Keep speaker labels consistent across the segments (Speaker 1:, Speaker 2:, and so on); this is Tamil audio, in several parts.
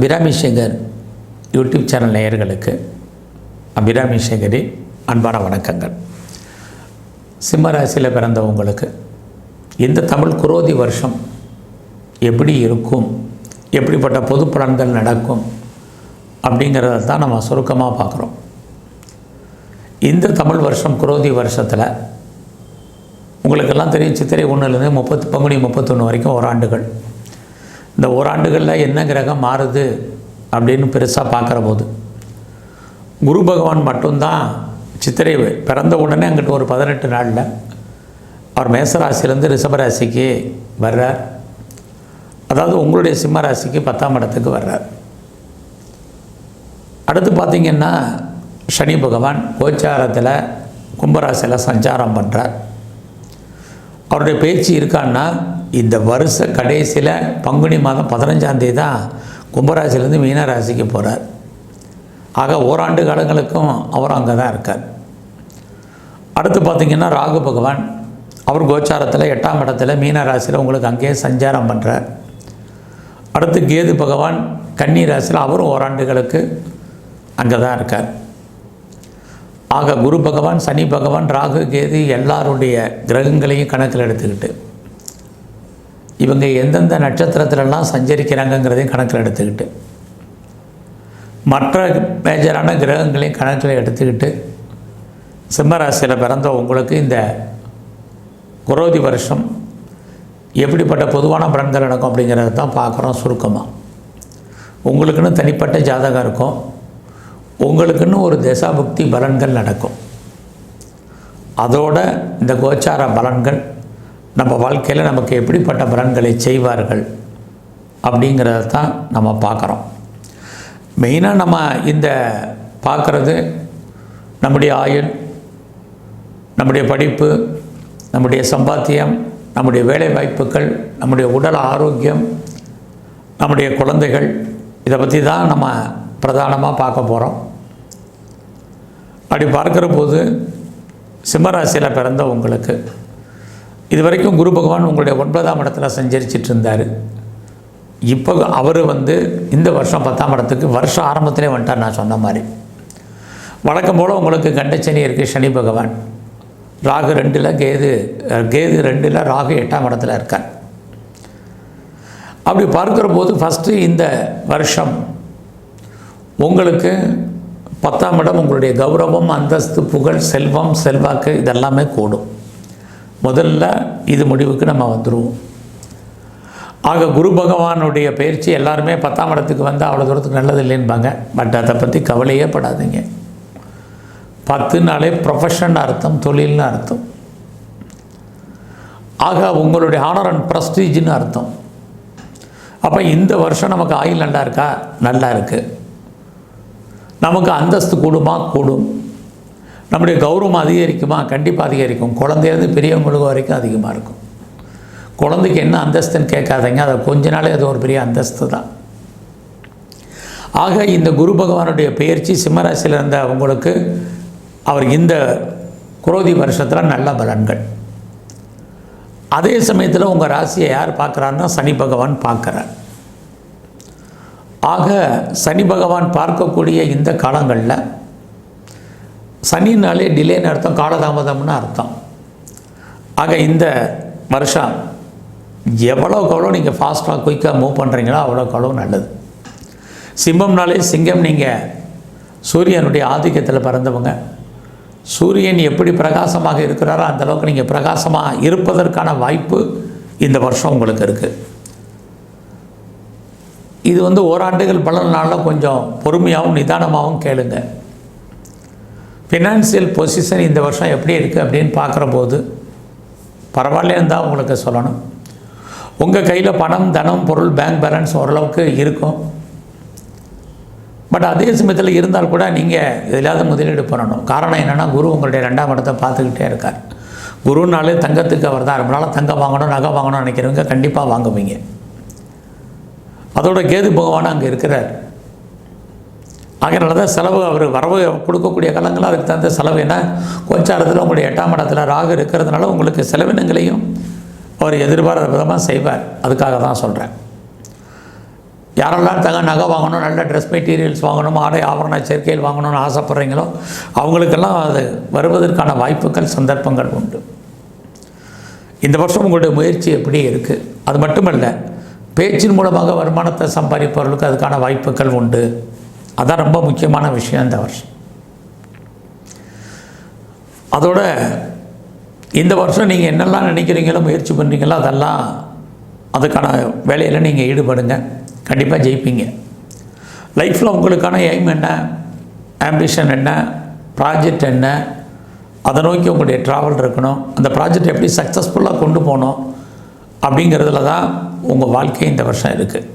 Speaker 1: அபிராமி சேகர் யூடியூப் சேனல் நேயர்களுக்கு அபிராமி சேகரின் அன்பான வணக்கங்கள். சிம்ம ராசியில் பிறந்தவங்களுக்கு இந்த தமிழ் குரோதி வருஷம் எப்படி இருக்கும் எப்படிப்பட்ட பொது பலன்கள் நடக்கும் அப்படிங்கிறத தான் நம்ம சுருக்கமாக பார்க்குறோம். இந்த தமிழ் வருஷம் குரோதி வருஷத்தில் உங்களுக்கெல்லாம் தெரியும் சித்திரை ஒன்றுலேருந்து முப்பத்து பங்குனி முப்பத்தொன்று வரைக்கும் ஓராண்டுகள். இந்த ஓராண்டுகளில் என்ன கிரகம் மாறுது அப்படின்னு பெருசாக பார்க்குற போது குரு பகவான் மட்டும்தான் சித்திரை பிறந்த உடனே அங்கிட்ட ஒரு பதினெட்டு நாளில் அவர் மேசராசிலேருந்து ரிஷபராசிக்கு வர்றார். அதாவது உங்களுடைய சிம்ம ராசிக்கு பத்தாம் இடத்துக்கு வர்றார். அடுத்து பார்த்திங்கன்னா சனி பகவான் கோச்சாரத்தில் கும்பராசியில் சஞ்சாரம் பண்ணுறார் அவருடைய பேச்சு இருக்கான்னா இந்த வருஷ கடைசியில் பங்குனி மாதம் பதினஞ்சாந்தேதி தான் கும்பராசிலேருந்து மீனராசிக்கு போகிறார் ஆக ஓராண்டு காலங்களுக்கும் அவர் அங்கே தான் இருக்கார். அடுத்து பார்த்திங்கன்னா ராகு பகவான். அவர் கோச்சாரத்தில் எட்டாம் இடத்துல மீனராசியில் உங்களுக்கு அங்கேயே சஞ்சாரம் பண்ணுறார் அடுத்து கேது பகவான் கன்னி ராசியில் அவரும் ஓராண்டுகளுக்கு அங்கே தான் இருக்கார். ஆக குரு பகவான் சனி பகவான் ராகு கேது எல்லாருடைய கிரகங்களையும் கணக்கில் எடுத்துக்கிட்டு இவங்க எந்தெந்த நட்சத்திரத்திலலாம் சஞ்சரிக்கிறாங்கங்கிறதையும் கணக்கில் எடுத்துக்கிட்டு மற்ற மேஜரான கிரகங்களையும் கணக்கில் எடுத்துக்கிட்டு சிம்மராசியில் பிறந்த உங்களுக்கு இந்த குரோதி வருஷம் எப்படிப்பட்ட பொதுவான பலன்கள் நடக்கும் அப்படிங்கிறத தான் பார்க்குறோம் சுருக்கமாக. உங்களுக்குன்னு தனிப்பட்ட ஜாதகம் இருக்கும். உங்களுக்குன்னு ஒரு தசாபக்தி பலன்கள் நடக்கும். அதோட இந்த கோச்சார பலன்கள் நம்ம வாழ்க்கையில் நமக்கு எப்படிப்பட்ட பலன்களை செய்வார்கள் அப்படிங்கிறத தான் நம்ம பார்க்குறோம். மெயினாக நம்ம இந்த பார்க்குறது நம்முடைய ஆயுள் நம்முடைய படிப்பு நம்முடைய சம்பாத்தியம் நம்முடைய வேலை வாய்ப்புகள் நம்முடைய உடல் ஆரோக்கியம் நம்முடைய குழந்தைகள் இதை பற்றி தான் நம்ம பிரதானமாக பார்க்க போகிறோம் அப்படி பார்க்குற போது சிம்மராசியில் பிறந்த உங்களுக்கு. இது வரைக்கும் குரு பகவான் உங்களுடைய ஒன்பதாம் இடத்துல சஞ்சரிச்சிட்டு இருந்தார் இப்போ அவர் வந்து இந்த வருஷம் பத்தாம் இடத்துக்கு வருஷம் ஆரம்பத்திலே வந்துட்டார் நான் சொன்ன மாதிரி. வழக்கம் போல் உங்களுக்கு கண்டச்சனி இருக்குது சனி பகவான். ராகு ரெண்டில் கேது கேது ரெண்டில் ராகு எட்டாம் இடத்துல இருக்கார். அப்படி பார்க்குற போது ஃபஸ்ட்டு இந்த வருஷம் உங்களுக்கு பத்தாம் இடம் உங்களுடைய கௌரவம் அந்தஸ்து புகழ் செல்வம் செல்வாக்கு இதெல்லாமே கூடும். முதல்ல இது முடிவுக்கு நம்ம வந்துடுவோம் ஆக குரு பகவானுடைய பயிற்சி எல்லாருமே பத்தாம் இடத்துக்கு வந்து அவ்வளோ தூரத்துக்கு நல்லது இல்லைன்பாங்க. பட் அதை பற்றி கவலையே படாதீங்க. பத்து நாளே ப்ரொஃபஷன் அர்த்தம் தொழில்னு அர்த்தம். ஆக உங்களுடைய ஆனர் அண்ட் ப்ரஸ்டீஜ்னு அர்த்தம். அப்போ இந்த வருஷம் நமக்கு ஆயில் நல்லா இருக்கா? நல்லா இருக்குது நமக்கு அந்தஸ்து கூடுமா? கூடும். நம்முடைய கௌரவம் அதிகரிக்குமா? கண்டிப்பாக அதிகரிக்கும். குழந்தையிலேருந்து பெரியவங்களுக்கு வரைக்கும் அதிகமாக இருக்கும். குழந்தைக்கு என்ன அந்தஸ்துன்னு கேட்காதீங்க. அதை கொஞ்ச நாளே அது ஒரு பெரிய அந்தஸ்து தான். ஆக இந்த குரு பகவானுடைய பெயர்ச்சி சிம்மராசியில் இருந்த அவங்களுக்கு அவர் இந்த குரோதி வருஷத்தில் நல்ல பலன்கள். அதே சமயத்தில் உங்கள் ராசியை யார் பார்க்குறாருன்னா சனி பகவான் பார்க்குறார். ஆக சனி பகவான் பார்க்கக்கூடிய இந்த காலங்களில் சனினாலே டிலேன்னு அர்த்தம் காலதாமதம்னு அர்த்தம். ஆக இந்த வருஷம் எவ்வளோக்கு எவ்வளோ நீங்கள் ஃபாஸ்ட்டாக குயிக்காக மூவ் பண்ணுறீங்களோ அவ்வளோக்கு அவ்வளோ நல்லது. சிம்மம்னாலே சிங்கம் நீங்கள் சூரியனுடைய ஆதிக்கத்தில் பிறந்தவங்க. சூரியன் எப்படி பிரகாசமாக இருக்கிறாரோ அந்த அளவுக்கு நீங்கள் பிரகாசமாக இருப்பதற்கான வாய்ப்பு இந்த வருஷம் உங்களுக்கு இருக்குது இது வந்து ஓராண்டுகள் பலனால கொஞ்சம் பொறுமையாகவும் நிதானமாகவும் கேளுங்க. ஃபினான்சியல் பொசிஷன் இந்த வருஷம் எப்படி இருக்குது அப்படின்னு பார்க்குற போது தான் உங்களுக்கு சொல்லணும். உங்கள் கையில் பணம் தனம் பொருள் பேங்க் பேலன்ஸ் ஓரளவுக்கு இருக்கும். பட் அதே சமயத்தில் இருந்தால் கூட நீங்கள் எதிலாவது முதலீடு பண்ணணும். காரணம் என்னென்னா குரு உங்களுடைய ரெண்டாம் இடத்தை பார்த்துக்கிட்டே இருக்கார். குருனாலே தங்கத்துக்கு அவர் தான். ரொம்ப நாளாக தங்கம் வாங்கணும் நகை வாங்கணும்னு நினைக்கிறவங்க கண்டிப்பாக வாங்குவீங்க. அதோட கேது பகவான் அங்கே இருக்கிறார். அதனால தான் செலவு அவர் வரவு கொடுக்கக்கூடிய காலங்களில் அதுக்கு தகுந்த செலவு என்ன? இடத்துல உங்களுடைய எட்டாம் இடத்துல ராகு இருக்கிறதுனால உங்களுக்கு செலவினங்களையும் அவர் எதிர்பாராத விதமாக செய்வார். அதுக்காக தான் சொல்கிறேன் யாரெல்லாம் தங்க நகை வாங்கணும் நல்ல ட்ரெஸ் மெட்டீரியல்ஸ் வாங்கணும் ஆடை ஆபரண சேர்க்கையில் வாங்கணும்னு ஆசைப்பட்றீங்களோ அவங்களுக்கெல்லாம் அது வருவதற்கான வாய்ப்புகள் சந்தர்ப்பங்கள் உண்டு. இந்த வருஷம் உங்களுடைய முயற்சி எப்படி இருக்குது அது மட்டுமல்ல பேச்சின் மூலமாக வருமானத்தை சம்பாதிப்பவர்களுக்கு அதுக்கான வாய்ப்புகள் உண்டு. அதான் ரொம்ப முக்கியமான விஷயம் இந்த வருஷம். அதோட இந்த வருஷம் நீங்கள் என்னெல்லாம் நினைக்கிறீங்களோ முயற்சி பண்ணுறீங்களோ அதெல்லாம் அதுக்கான வேலையில் நீங்கள் ஈடுபடுங்க. கண்டிப்பாக ஜெயிப்பீங்க. லைஃப்பில் உங்களுக்கான எய்ம் என்ன? ஆம்பிஷன் என்ன? ப்ராஜெக்ட் என்ன? அதை நோக்கி உங்களுடைய ட்ராவல் இருக்கணும். அந்த ப்ராஜெக்ட் எப்படி சக்ஸஸ்ஃபுல்லாக கொண்டு போகணும்? அப்படிங்கிறதுல தான் உங்கள் வாழ்க்கை இந்த வருஷம் இருக்குது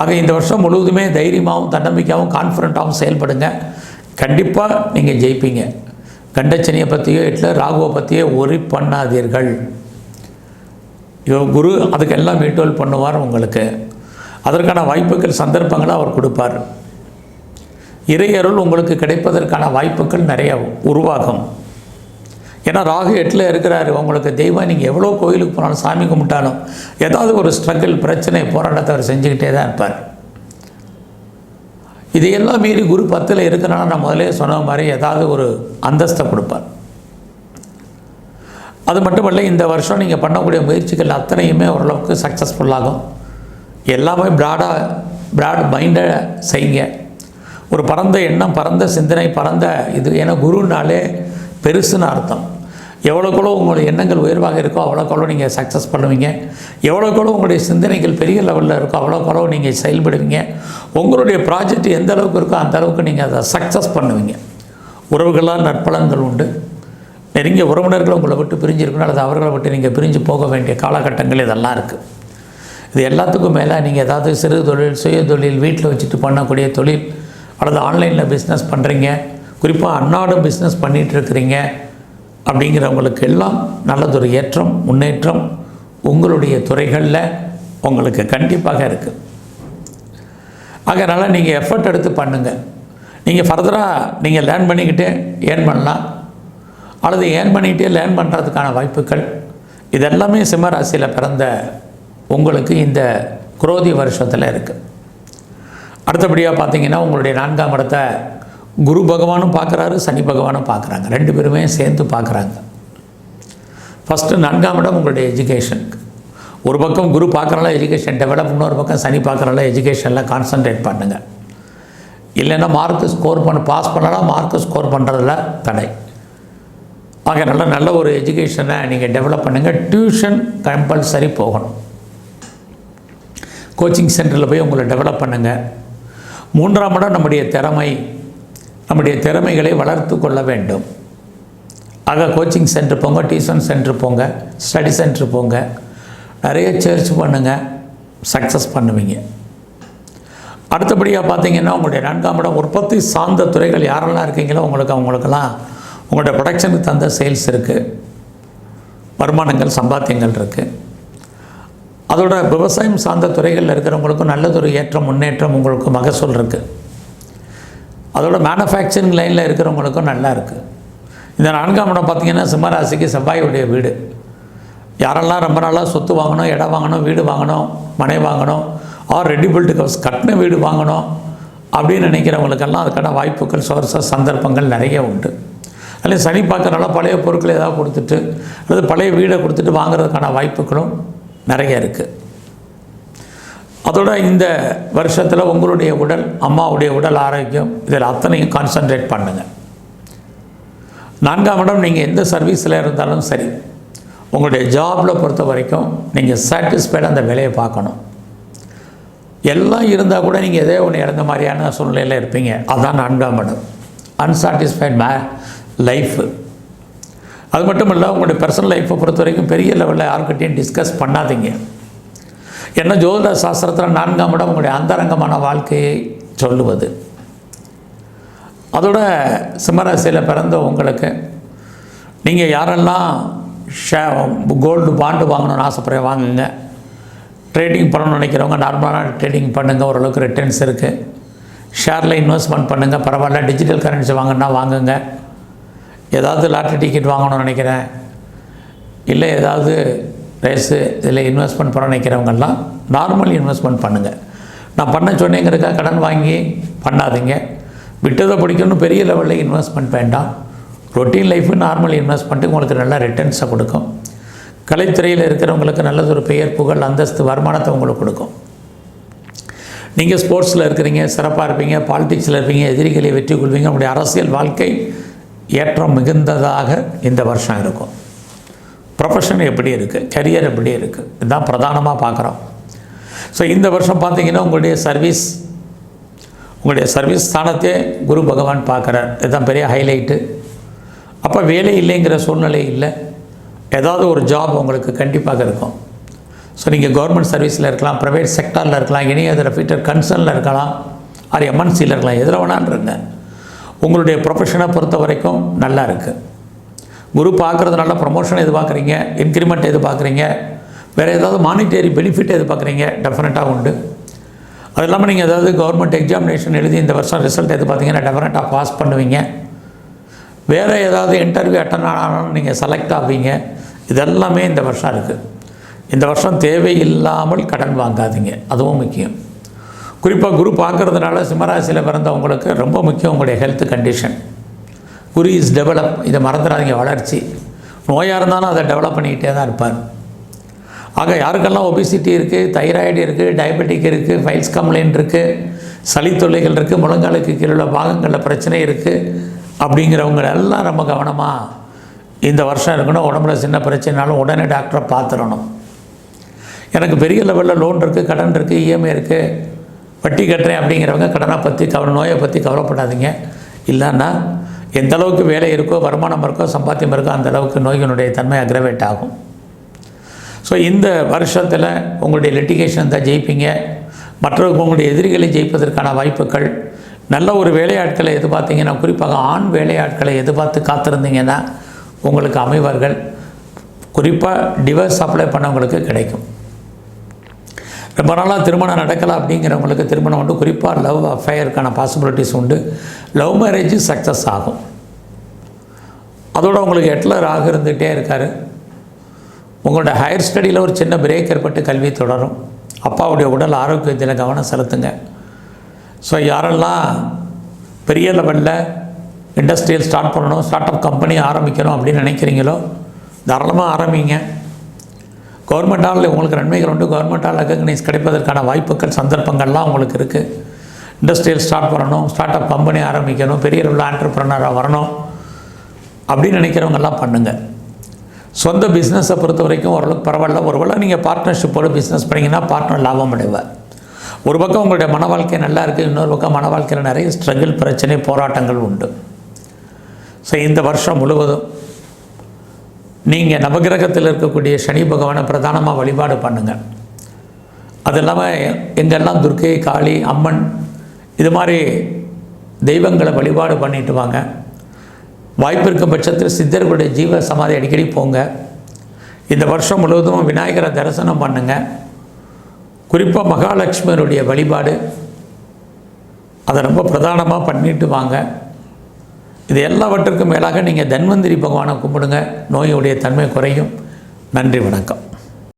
Speaker 1: ஆக இந்த வருஷம் முழுவதுமே தைரியமாகவும் தன்னம்பிக்கையாகவும் கான்ஃபிடண்ட்டாகவும் செயல்படுங்க. கண்டிப்பாக நீங்கள் ஜெயிப்பீங்க. கண்டச்சனியை பற்றியோ இல்லை ராகுவை பற்றியோ ஒரி பண்ணாதீர்கள். யோ குரு அதுக்கெல்லாம் மீட்டோல் பண்ணுவார் உங்களுக்கு. அதற்கான வாய்ப்புகள் சந்தர்ப்பங்களை அவர் கொடுப்பார். இறையருள் உங்களுக்கு கிடைப்பதற்கான வாய்ப்புகள் நிறைய உருவாகும். ஏன்னா ராகு எட்டில் இருக்கிறாரு. உங்களுக்கு தெய்வம் நீங்கள் எவ்வளோ கோயிலுக்கு போனாலும் சாமி கும்பிட்டாலும் ஏதாவது ஒரு ஸ்ட்ரகிள் பிரச்சனை போராட்டத்தை அவர் செஞ்சுக்கிட்டே தான் இருப்பார். இதையெல்லாம் மீறி குரு பத்தில் இருக்கிறனால நான் முதலே சொன்ன மாதிரி ஏதாவது ஒரு அந்தஸ்தை கொடுப்பார். அது மட்டுமல்ல இந்த வருஷம் நீங்கள் பண்ணக்கூடிய முயற்சிகள் அத்தனையுமே ஓரளவுக்கு சக்ஸஸ்ஃபுல்லாகும் எல்லாமே ப்ராடாக ப்ராட் மைண்டை செய்யுங்க. ஒரு பரந்த எண்ணம் பரந்த சிந்தனை பரந்த இது. ஏன்னா குருனாலே பெருசுன்னு அர்த்தம். எவ்வளோக்குள்ள உங்களுடைய எண்ணங்கள் உயர்வாக இருக்கோ அவ்வளோக்கவ்வளோ நீங்கள் சக்ஸஸ் பண்ணுவீங்க. எவ்வளோக்கவ்வளோ உங்களுடைய சிந்தனைகள் பெரிய லெவலில் இருக்கோ அவ்வளோக்கவ்வளோ நீங்கள் செயல்படுவீங்க. உங்களுடைய ப்ராஜெக்ட் எந்த அளவுக்கு இருக்கோ அந்த அளவுக்கு நீங்கள் அதை சக்ஸஸ் பண்ணுவீங்க. உறவுகளால் நற்பலன்கள் உண்டு. நெருங்கிய உறவினர்கள் உங்களை விட்டு பிரிஞ்சிருக்கணும் அல்லது அவர்களை விட்டு நீங்கள் பிரிஞ்சு போக வேண்டிய காலகட்டங்கள் இதெல்லாம் இருக்குது இது எல்லாத்துக்கும் மேலே நீங்கள் ஏதாவது சிறு தொழில் சுய தொழில் வீட்டில் வச்சுட்டு பண்ணக்கூடிய தொழில் அல்லது ஆன்லைனில் பிஸ்னஸ் பண்ணுறீங்க குறிப்பாக அன்னாடம் பிஸ்னஸ் பண்ணிகிட்டு இருக்கிறீங்க. அப்படிங்கிறவங்களுக்கு எல்லாம் நல்லதொரு ஏற்றம் முன்னேற்றம் உங்களுடைய துறைகளில் உங்களுக்கு கண்டிப்பாக இருக்குது அதனால் நீங்கள் எஃபர்ட் எடுத்து பண்ணுங்கள் நீங்கள் ஃபர்தராக நீங்கள் லேர்ன் பண்ணிக்கிட்டே ஏர்ன் பண்ணலாம். அல்லது ஏர்ன் பண்ணிக்கிட்டே லேர்ன் பண்ணுறதுக்கான வாய்ப்புகள். இதெல்லாமே சிம்மராசியில் பிறந்த உங்களுக்கு இந்த குரோதி வருஷத்தில் இருக்குது அடுத்தபடியாக பார்த்தீங்கன்னா உங்களுடைய நான்காம் இடத்தை குரு பகவானும் பார்க்குறாரு சனி பகவானும் பார்க்குறாங்க. ரெண்டு பேருமே சேர்ந்து பார்க்குறாங்க. ஃபஸ்ட்டு நான்காம் இடம் உங்களுடைய எஜுகேஷனுக்கு ஒரு பக்கம் குரு பார்க்குறால எஜுகேஷன் டெவலப் இன்னொரு பக்கம் சனி பார்க்குறால எஜுகேஷனில் கான்சன்ட்ரேட் பண்ணுங்க. இல்லைன்னா மார்க்கு ஸ்கோர் பண்ண பாஸ் பண்ணலாம் மார்க்கு ஸ்கோர் பண்ணுறதுல தடை. ஆக நல்ல நல்ல ஒரு எஜுகேஷனை நீங்கள் டெவலப் பண்ணுங்கள் டியூஷன் கம்பல்சரி போகணும். கோச்சிங் சென்டரில் போய் உங்களை டெவலப் பண்ணுங்கள் மூன்றாம் இடம் நம்முடைய திறமை. நம்முடைய திறமைகளை வளர்த்து கொள்ள வேண்டும். ஆக கோச்சிங் சென்டர் போங்க டியூஷன் சென்டர் போங்க ஸ்டடி சென்டர் போங்க. நிறைய சர்ச் பண்ணுங்கள் சக்ஸஸ் பண்ணுவீங்க. அடுத்தபடியாக பார்த்தீங்கன்னா உங்களுடைய நான்காம் இடம் உற்பத்தி சார்ந்த துறைகள் யாரெல்லாம் இருக்கீங்களோ உங்களுக்கு அவங்களுக்கெல்லாம் உங்களுடைய ப்ரொடக்ஷனுக்கு தந்த சேல்ஸ் இருக்குது வருமானங்கள் சம்பாத்தியங்கள் இருக்குது அதோட விவசாயம் சார்ந்த துறைகளில் இருக்கிறவங்களுக்கும் நல்லதொரு ஏற்றம் முன்னேற்றம் உங்களுக்கு மகசூல் இருக்குது அதோட மேனுஃபேக்சரிங் லைனில் இருக்கிறவங்களுக்கும் நல்லா இருக்குது இந்த நான்காம் இடம் பார்த்தீங்கன்னா சிம்மராசிக்கு செவ்வாயுடைய வீடு. யாரெல்லாம் ரொம்ப நாளாக சொத்து வாங்கணும் இடம் வாங்கணும் வீடு வாங்கணும் மனை வாங்கணும் ஆர் ரெடி பில்டு ஹவுஸ் கட்டின வீடு வாங்கணும் அப்படின்னு நினைக்கிறவங்களுக்கெல்லாம் அதுக்கான வாய்ப்புகள் சோர்ஸஸ் சந்தர்ப்பங்கள் நிறைய உண்டு. அதில் சனி பார்க்கறனால பழைய பொருட்கள் ஏதாவது கொடுத்துட்டு அல்லது பழைய வீடை கொடுத்துட்டு வாங்குறதுக்கான வாய்ப்புகளும் நிறைய இருக்குது அதோட இந்த வருஷத்தில் உங்களுடைய உடல் அம்மாவுடைய உடல் ஆரோக்கியம் இதில் அத்தனையும் கான்சன்ட்ரேட் பண்ணுங்கள் நான்காம் இடம் நீங்கள் எந்த சர்வீஸில் இருந்தாலும் சரி உங்களுடைய ஜாபில் பொறுத்த வரைக்கும் நீங்கள் சாட்டிஸ்ஃபைடாக அந்த வேலையை பார்க்கணும். எல்லாம் இருந்தால் கூட நீங்கள் எதோ ஒன்று இறந்த மாதிரியான சூழ்நிலையில் இருப்பீங்க. அதான் நான்காம் இடம். அன்சாட்டிஸ்ஃபைட் மே லைஃபு அது மட்டும் இல்லை உங்களுடைய பர்சனல் லைஃப்பை பொறுத்த வரைக்கும் பெரிய லெவலில் யாருக்கிட்டையும் டிஸ்கஸ் பண்ணாதீங்க. என்ன ஜோதிட சாஸ்திரத்தில் நான்காம் இடம் உங்களுடைய அந்தரங்கமான வாழ்க்கையை சொல்லுவது. அதோட சிம்மராசியில் பிறந்த உங்களுக்கு நீங்கள் யாரெல்லாம் ஷே கோல்டு பாண்டு வாங்கணும்னு ஆசைப்படுற வாங்குங்க. ட்ரேடிங் பண்ணணும்னு நினைக்கிறவங்க நார்மலான ட்ரேடிங் பண்ணுங்கள் ஓரளவுக்கு ரிட்டர்ன்ஸ் இருக்குது ஷேரில் இன்வெஸ்ட்மெண்ட் பண்ணுங்கள் பரவாயில்ல டிஜிட்டல் கரன்சி வாங்கினா வாங்குங்க. ஏதாவது லாட்ரி டிக்கெட் வாங்கணும்னு நினைக்கிறேன். இல்லை ஏதாவது ரேஸு இதில் இன்வெஸ்ட்மெண்ட் பண்ண நினைக்கிறவங்கெல்லாம் நார்மல் இன்வெஸ்ட்மெண்ட் பண்ணுங்கள் நான் பண்ண சொன்னேங்கிறதுக்காக கடன் வாங்கி பண்ணாதீங்க. விட்டதை பிடிக்கணும் பெரிய லெவலில் இன்வெஸ்ட்மெண்ட் வேண்டாம். ரொட்டீன் லைஃபு நார்மல் இன்வெஸ்ட்மெண்ட்டு உங்களுக்கு நல்ல ரிட்டர்ன்ஸை கொடுக்கும். கலைத்துறையில் இருக்கிறவங்களுக்கு நல்லதொரு பெயர் புகழ் அந்தஸ்து வருமானத்தை உங்களுக்கு கொடுக்கும். நீங்கள் ஸ்போர்ட்ஸில் இருக்கிறீங்க சிறப்பாக இருப்பீங்க பாலிடிக்ஸில் இருப்பீங்க எதிரிகளை வெற்றி கொள்வீங்க உங்களுடைய அரசியல் வாழ்க்கை ஏற்றம் மிகுந்ததாக இந்த வருஷம் இருக்கும். ப்ரொஃபஷன் எப்படி இருக்குது கரியர் எப்படி இருக்குது இதுதான் பிரதானமாக பார்க்குறோம். ஸோ இந்த வருஷம் பார்த்தீங்கன்னா உங்களுடைய சர்வீஸ் உங்களுடைய சர்வீஸ் ஸ்தானத்தையே குரு பகவான் பார்க்குறார். இதுதான் பெரிய ஹைலைட்டு அப்போ வேலை இல்லைங்கிற சூழ்நிலை இல்லை. ஏதாவது ஒரு ஜாப் உங்களுக்கு கண்டிப்பாக இருக்கும். ஸோ நீங்கள் கவர்மெண்ட் சர்வீஸில் இருக்கலாம் ப்ரைவேட் செக்டாரில் இருக்கலாம் இணையதில் ஃபீட்டர் கன்சர்னில் இருக்கலாம் அது எம்என்சியில் இருக்கலாம் எதில் வேணாலும் இருங்க. உங்களுடைய ப்ரொஃபஷனை பொறுத்த வரைக்கும் நல்லா இருக்குது குரு பார்க்குறதுனால ப்ரொமோஷன் எதிர்பார்க்குறீங்க இன்க்ரிமெண்ட் எதிர்பார்க்குறீங்க வேறு ஏதாவது மானிட்டரி பெனிஃபிட் எதிர்பார்க்குறீங்க டெஃபினட்டாக உண்டு. அது இல்லாமல் நீங்கள் ஏதாவது கவர்மெண்ட் எக்ஸாமினேஷன் எழுதி இந்த வருஷம் ரிசல்ட் எது பார்த்தீங்கன்னா டெஃபினட்டாக பாஸ் பண்ணுவீங்க. வேறு ஏதாவது இன்டர்வியூ அட்டன் ஆனாலும் நீங்கள் செலக்ட் ஆவீங்க. இதெல்லாமே இந்த வருஷம் இருக்குது இந்த வருஷம் தேவையில்லாமல் கடன் வாங்காதீங்க. அதுவும் முக்கியம். குறிப்பாக குரு பார்க்குறதுனால சிம்மராசியில் பிறந்தவங்களுக்கு ரொம்ப முக்கியம் உங்களுடைய health condition Guru is develop இதை மறந்துடாதீங்க வளர்ச்சி. நோயாக இருந்தாலும் அதை டெவலப் பண்ணிக்கிட்டே தான் இருப்பார். ஆக யாருக்கெல்லாம் ஒபிசிட்டி இருக்குது தைராய்டு இருக்குது டயபெட்டிக் இருக்குது ஃபைல்ஸ் கம்ப்ளைண்ட் இருக்குது சளி தொல்லைகள் இருக்குது முழங்காலுக்கு கீழே உள்ள பாகங்களில் பிரச்சனை இருக்குது அப்படிங்கிறவங்க எல்லாம் ரொம்ப கவனமாக இந்த வருஷம் இருக்கணும் உடம்புல சின்ன பிரச்சனைனாலும் உடனே டாக்டரை பார்த்துடணும். எனக்கு பெரிய லெவலில் லோன் இருக்குது கடன் இருக்குது இஎம்ஐ இருக்குது வட்டி கட்டுறேன் அப்படிங்கிறவங்க கடனை பற்றி கவலை நோயை பற்றி கவலைப்படாதீங்க. இல்லைன்னா எந்த அளவுக்கு வேலை இருக்கோ வருமானம் இருக்கோ சம்பாத்தியம் இருக்கோ அந்த அளவுக்கு நோய்களுடைய தன்மை அக்ரவேட் ஆகும். ஸோ இந்த வருஷத்தில் உங்களுடைய லிட்டிகேஷன் தான் ஜெயிப்பீங்க. மற்றவங்க உங்களுடைய எதிரிகளை ஜெயிப்பதற்கான வாய்ப்புகள். நல்ல ஒரு வேலையாட்களை எதிர்பார்த்தீங்கன்னா குறிப்பாக ஆண் வேலையாட்களை எதிர்பார்த்து காத்திருந்தீங்கன்னா உங்களுக்கு அமைவார்கள். குறிப்பாக டிவர்ஸ் அப்ளை பண்ணவங்களுக்கு கிடைக்கும். ரொம்ப நாளாக திருமணம் நடக்கலை அப்படிங்கிறவங்களுக்கு திருமணம் உண்டு. குறிப்பாக லவ் அஃபேருக்கான பாசிபிலிட்டிஸ் உண்டு. லவ் மேரேஜ் சக்ஸஸ் ஆகும். அதோடு உங்களுக்கு எட்லர் ஆக இருந்துகிட்டே இருக்கார். உங்களோட ஹையர் ஸ்டடியில் ஒரு சின்ன பிரேக் ஏற்பட்டு கல்வி தொடரும். அப்பாவுடைய உடல் ஆரோக்கியத்தில் கவனம் செலுத்துங்க. ஸோ யாரெல்லாம் பெரிய லெவலில் இண்டஸ்ட்ரியல் ஸ்டார்ட் பண்ணணும் ஸ்டார்ட் அப் கம்பெனி ஆரம்பிக்கணும் அப்படின்னு நினைக்கிறீங்களோ தாராளமாக ஆரம்பிங்க. கவர்மெண்டால் உங்களுக்கு நன்மைகள் உண்டு. கவர்மெண்டால் ரெக்கக்னைஸ் கிடைப்பதற்கான வாய்ப்புகள் சந்தர்ப்பங்கள்லாம் உங்களுக்கு இருக்குது இண்டஸ்ட்ரியல் ஸ்டார்ட் பண்ணணும் ஸ்டார்ட் அப் கம்பெனி ஆரம்பிக்கணும் பெரிய அளவில் ஆண்டர்பிரனராக வரணும் அப்படின்னு நினைக்கிறவங்கெல்லாம் பண்ணுங்கள் சொந்த பிஸ்னஸை பொறுத்த வரைக்கும் ஓரளவுக்கு பரவாயில்ல. ஒருவேளை நீங்கள் பார்ட்னர்ஷிப்போடு பிஸ்னஸ் பண்ணிங்கன்னா பார்ட்னர் லாபம் அடைவார் ஒரு பக்கம் உங்களுடைய மன வாழ்க்கை நல்லா இருக்குது இன்னொரு பக்கம் மன வாழ்க்கையில் நிறைய ஸ்ட்ரகிள் பிரச்சனை போராட்டங்கள் உண்டு. ஸோ இந்த வருஷம் முழுவதும் நீங்கள் நவகிரகத்தில் இருக்கக்கூடிய சனி பகவானை பிரதானமாக வழிபாடு பண்ணுங்கள் அது இல்லாமல் எங்கெல்லாம் துர்க்கை காளி அம்மன் இது மாதிரி தெய்வங்களை வழிபாடு பண்ணிட்டு வாங்க. வாய்ப்பு இருக்கும் பட்சத்தில் சித்தர்களுடைய ஜீவ சமாதி அடிக்கடி போங்க. இந்த வருஷம் முழுவதும் விநாயகரை தரிசனம் பண்ணுங்கள் குறிப்பாக மகாலட்சுமியருடைய வழிபாடு அதை ரொம்ப பிரதானமாக பண்ணிட்டு வாங்க. இது எல்லாவற்றுக்கும் மேலாக நீங்கள் தன்வந்திரி பகவானை கும்பிடுங்க. நோயுடைய தன்மை குறையும். நன்றி வணக்கம்.